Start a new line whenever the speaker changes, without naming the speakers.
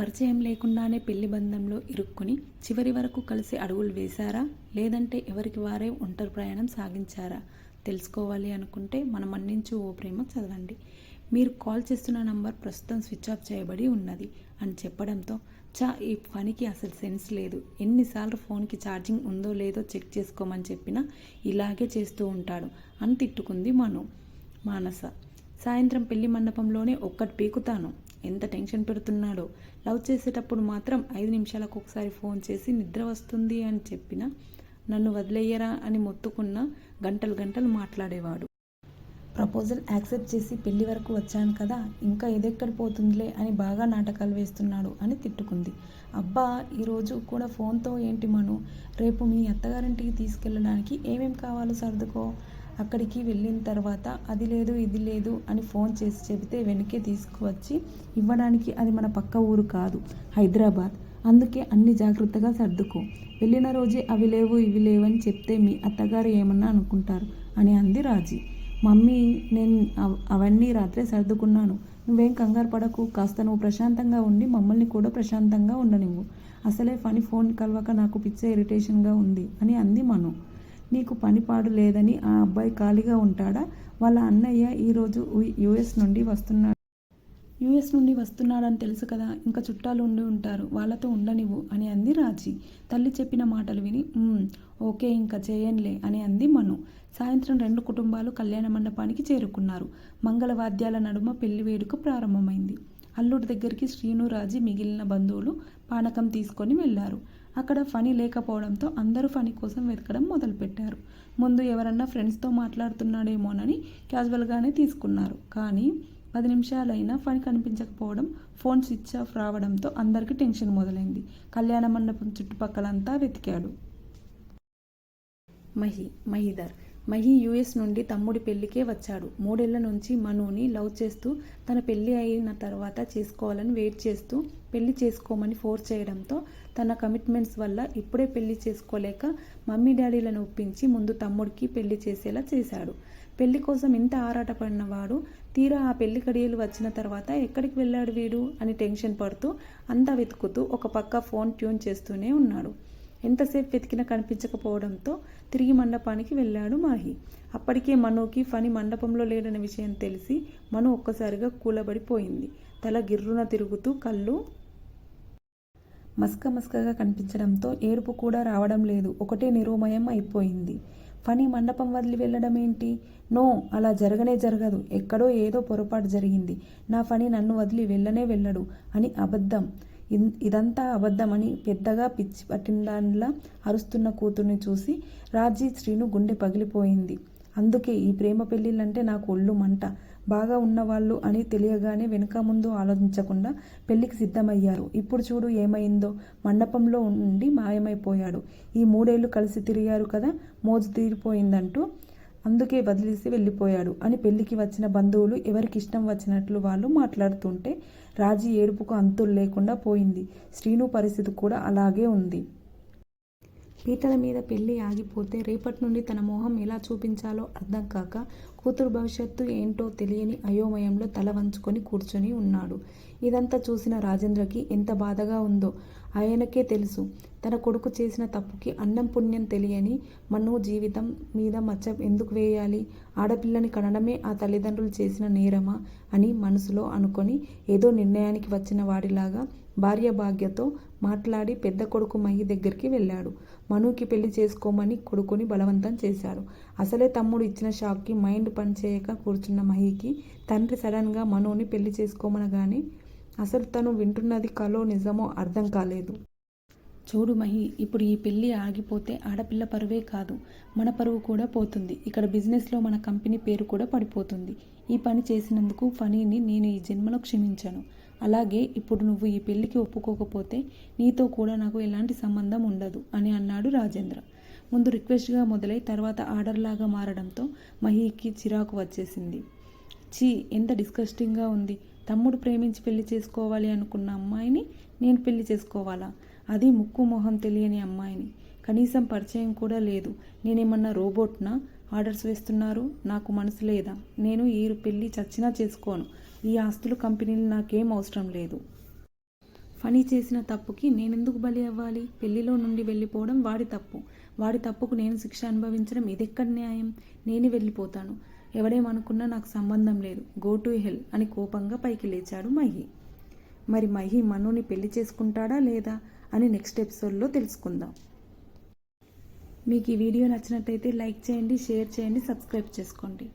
పరిచయం లేకుండానే పెళ్ళి బంధంలో ఇరుక్కుని చివరి వరకు కలిసి అడుగులు వేశారా? లేదంటే ఎవరికి వారే ఒంటరి ప్రయాణం సాగించారా? తెలుసుకోవాలి అనుకుంటే మనం అందించు ఓ ప్రేమ చదవండి. మీరు కాల్ చేస్తున్న నంబర్ ప్రస్తుతం స్విచ్ ఆఫ్ చేయబడి ఉన్నది అని చెప్పడంతో చా ఈ పనికి అసలు సెన్స్ లేదు. ఎన్నిసార్లు ఫోన్కి ఛార్జింగ్ ఉందో లేదో చెక్ చేసుకోమని చెప్పినా ఇలాగే చేస్తూ ఉంటాడు అని తిట్టుకుంది మను మానస. సాయంత్రం పెళ్ళి మండపంలోనే ఒక్కటి పీకుతాను. ఎంత టెన్షన్ పెడుతున్నాడో. లవ్ చేసేటప్పుడు మాత్రం ఐదు నిమిషాలకు ఒకసారి ఫోన్ చేసి నిద్ర వస్తుంది అని చెప్పిన నన్ను వదిలేయరా అని మొత్తుకున్న గంటలు గంటలు మాట్లాడేవాడు. ప్రపోజల్ యాక్సెప్ట్ చేసి పెళ్ళి వరకు వచ్చాను కదా ఇంకా ఎదెక్కడ పోతుందిలే అని బాగా నాటకాలు వేస్తున్నాడు అని తిట్టుకుంది. అబ్బా ఈరోజు కూడా ఫోన్తో ఏంటి మను? రేపు మీ అత్తగారింటికి తీసుకెళ్ళడానికి ఏమేం కావాలో సర్దుకో. అక్కడికి వెళ్ళిన తర్వాత అది లేదు ఇది లేదు అని ఫోన్ చేసి చెబితే వెనకే తీసుకువచ్చి ఇవ్వడానికి అది మన పక్క ఊరు కాదు హైదరాబాద్. అందుకే అన్ని జాగ్రత్తగా సర్దుకో. వెళ్ళిన రోజే అవి లేవు ఇవి లేవు అని చెప్తే మీ అత్తగారు ఏమన్నా అనుకుంటారు అని అంది రాజీ. మమ్మీ నేను అవ- అవన్నీ రాత్రే సర్దుకున్నాను. నువ్వేం కంగారు పడకు కాస్త నువ్వు ప్రశాంతంగా ఉండి మమ్మల్ని కూడా ప్రశాంతంగా ఉండనివ్వు. అసలే ఫని ఫోన్ కలవక నాకు పిచ్చే ఇరిటేషన్గా ఉంది అని అంది మను. నీకు పనిపాడు లేదని ఆ అబ్బాయి ఖాళీగా ఉంటాడా? వాళ్ళ అన్నయ్య ఈరోజు యుఎస్ నుండి వస్తున్నాడు. యుఎస్ నుండి వస్తున్నాడని తెలుసు కదా ఇంకా చుట్టాలు ఉండి ఉంటారు. వాళ్ళతో ఉండనివ్వు అని అంది రాజీ. తల్లి చెప్పిన మాటలు విని ఓకే ఇంకా చేయనులే అని అంది మను. సాయంత్రం రెండు కుటుంబాలు కళ్యాణ మండపానికి చేరుకున్నారు. మంగళ వాద్యాల నడుమ పెళ్ళి వేడుక ప్రారంభమైంది. అల్లుడి దగ్గరికి శ్రీను రాజీ మిగిలిన బంధువులు పానకం తీసుకొని వెళ్ళారు అక్కడ ఫనీ లేకపోవడంతో అందరూ ఫనీ కోసం వెతకడం మొదలుపెట్టారు. ముందు ఎవరన్నా ఫ్రెండ్స్తో మాట్లాడుతున్నాడేమోనని క్యాజువల్గానే తీసుకున్నారు. కానీ పది నిమిషాలైనా ఫనీ కనిపించకపోవడం ఫోన్ స్విచ్ ఆఫ్ రావడంతో అందరికీ టెన్షన్ మొదలైంది. కళ్యాణ మండపం చుట్టుపక్కలంతా వెతికాడు. మహి మహిదర్ మహి యుఎస్ నుండి తమ్ముడి పెళ్ళికే వచ్చాడు. మూడేళ్ళ నుంచి మనుని లవ్ చేస్తూ తన పెళ్ళి అయిన తర్వాత చేసుకోవాలని వెయిట్ చేస్తూ పెళ్ళి చేసుకోమని ఫోర్స్ చేయడంతో తన కమిట్మెంట్స్ వల్ల ఇప్పుడే పెళ్ళి చేసుకోలేక మమ్మీ డాడీలను ఒప్పించి ముందు తమ్ముడికి పెళ్ళి చేసేలా చేశాడు. పెళ్ళి కోసం ఇంత ఆరాటపడిన వాడు తీరా ఆ పెళ్ళి కడియలు వచ్చిన తర్వాత ఎక్కడికి వెళ్ళాడు వీడు? అని టెన్షన్ పడుతూ అంతా వెతుకుతూ ఒక పక్క ఫోన్ ట్యూన్ చేస్తూనే ఉన్నాడు. ఎంతసేపు వెతికినా కనిపించకపోవడంతో తిరిగి మండపానికి వెళ్ళాడు మాహి. అప్పటికే మనుకి ఫని మండపంలో లేడన్న విషయం తెలిసి మను ఒక్కసారిగా కూలబడిపోయింది. తల గిర్రున తిరుగుతూ కళ్ళు మస్క మస్కగా కనిపించడంతో ఏడుపు కూడా రావడం లేదు. ఒకటే నిరోమయం అయిపోయింది. ఫనీ మండపం వదిలి వెళ్ళడం ఏంటి నో అలా జరగనే జరగదు. ఎక్కడో ఏదో పొరపాటు జరిగింది. నా ఫనీ నన్ను వదిలి వెళ్ళనే వెళ్ళడు అని అబద్ధం. ఇదంతా అబద్ధమని పెద్దగా పిచ్చి పట్టిన దానిలా అరుస్తున్న కూతుర్ని చూసి రాజీ శ్రీను గుండె పగిలిపోయింది. అందుకే ఈ ప్రేమ పెళ్ళిళ్ళంటే నాకు ఒళ్ళు మంట. బాగా ఉన్నవాళ్ళు అని తెలియగానే వెనుక ముందు ఆలోచించకుండా పెళ్ళికి సిద్ధమయ్యారు. ఇప్పుడు చూడు ఏమైందో. మండపంలో ఉండి మాయమైపోయాడు. ఈ మూడేళ్ళు కలిసి తిరిగారు కదా మోజు తీరిపోయిందంటూ అందుకే వదిలేసి వెళ్ళిపోయాడు అని పెళ్ళికి వచ్చిన బంధువులు ఎవరికి ఇష్టం వచ్చినట్లు వాళ్ళు మాట్లాడుతుంటే రాజీ ఏడుపుకు అంతులు లేకుండా పోయింది. శ్రీను పరిస్థితి కూడా అలాగే ఉంది. పీటల మీద పెళ్ళి ఆగిపోతే రేపటి నుండి తన మోహం ఎలా చూపించాలో అర్థం కాక కూతురు భవిష్యత్తు ఏంటో తెలియని అయోమయంలో తల వంచుకొని కూర్చొని ఉన్నాడు. ఇదంతా చూసిన రాజేంద్రకి ఎంత బాధగా ఉందో ఆయనకే తెలుసు. తన కొడుకు చేసిన తప్పుకి అన్నం పుణ్యం తెలియని మను జీవితం మీద మచ్చ ఎందుకు వేయాలి? ఆడపిల్లని కనడమే ఆ తల్లిదండ్రులు చేసిన నేరమా అని మనసులో అనుకొని ఏదో నిర్ణయానికి వచ్చిన వాడిలాగా భార్య భాగ్యతో మాట్లాడి పెద్ద కొడుకు మహి దగ్గరికి వెళ్ళాడు. మనుకి పెళ్ళి చేసుకోమని కొడుకుని బలవంతం చేశాడు. అసలే తమ్ముడు ఇచ్చిన షాక్కి మైండ్ పనిచేయక కూర్చున్న మహికి తండ్రి సడన్గా మనోని పెళ్ళి చేసుకోమనగానే అసలు తను వింటున్నది కలో నిజమో అర్థం కాలేదు. చూడు మహి ఇప్పుడు ఈ పెళ్ళి ఆగిపోతే ఆడపిల్ల పరువే కాదు మన పరువు కూడా పోతుంది. ఇక్కడ బిజినెస్లో మన కంపెనీ పేరు కూడా పడిపోతుంది. ఈ పని చేసినందుకు ఫనీని నేను ఈ జన్మలో క్షమించాను. అలాగే ఇప్పుడు నువ్వు ఈ పెళ్ళికి ఒప్పుకోకపోతే నీతో కూడా నాకు ఎలాంటి సంబంధం ఉండదు అని అన్నాడు రాజేంద్ర. ముందు రిక్వెస్ట్గా మొదలై తర్వాత ఆర్డర్లాగా మారడంతో మహికి చిరాకు వచ్చేసింది. చీ ఎంత డిస్కస్టింగ్గా ఉంది. తమ్ముడు ప్రేమించి పెళ్ళి చేసుకోవాలి అనుకున్న అమ్మాయిని నేను పెళ్ళి చేసుకోవాలా? అది ముక్కు మొహం తెలియని అమ్మాయిని. కనీసం పరిచయం కూడా లేదు. నేనేమన్నా రోబోట్నా? ఆర్డర్స్ వేస్తున్నారు. నాకు మనసు లేదా? నేను ఈ పెళ్ళి చచ్చినా చేసుకోను. ఈ ఆస్తులు కంపెనీలు నాకేం అవసరం లేదు. ఫనీ చేసిన తప్పుకి నేనెందుకు బలి అవ్వాలి? పెళ్ళిలో నుండి వెళ్ళిపోవడం వాడి తప్పు. వాడి తప్పుకు నేను శిక్ష అనుభవించడం ఇదెక్కడ న్యాయం? నేను వెళ్ళిపోతాను. ఎవడేమనుకున్నా నాకు సంబంధం లేదు. గో టు హెల్ అని కోపంగా పైకి లేచాడు మహి. మరి మహి మనుని పెళ్ళి చేసుకుంటాడా లేదా అని నెక్స్ట్ ఎపిసోడ్లో తెలుసుకుందాం. మీకు ఈ వీడియో నచ్చినట్టయితే లైక్ చేయండి షేర్ చేయండి సబ్స్క్రైబ్ చేసుకోండి.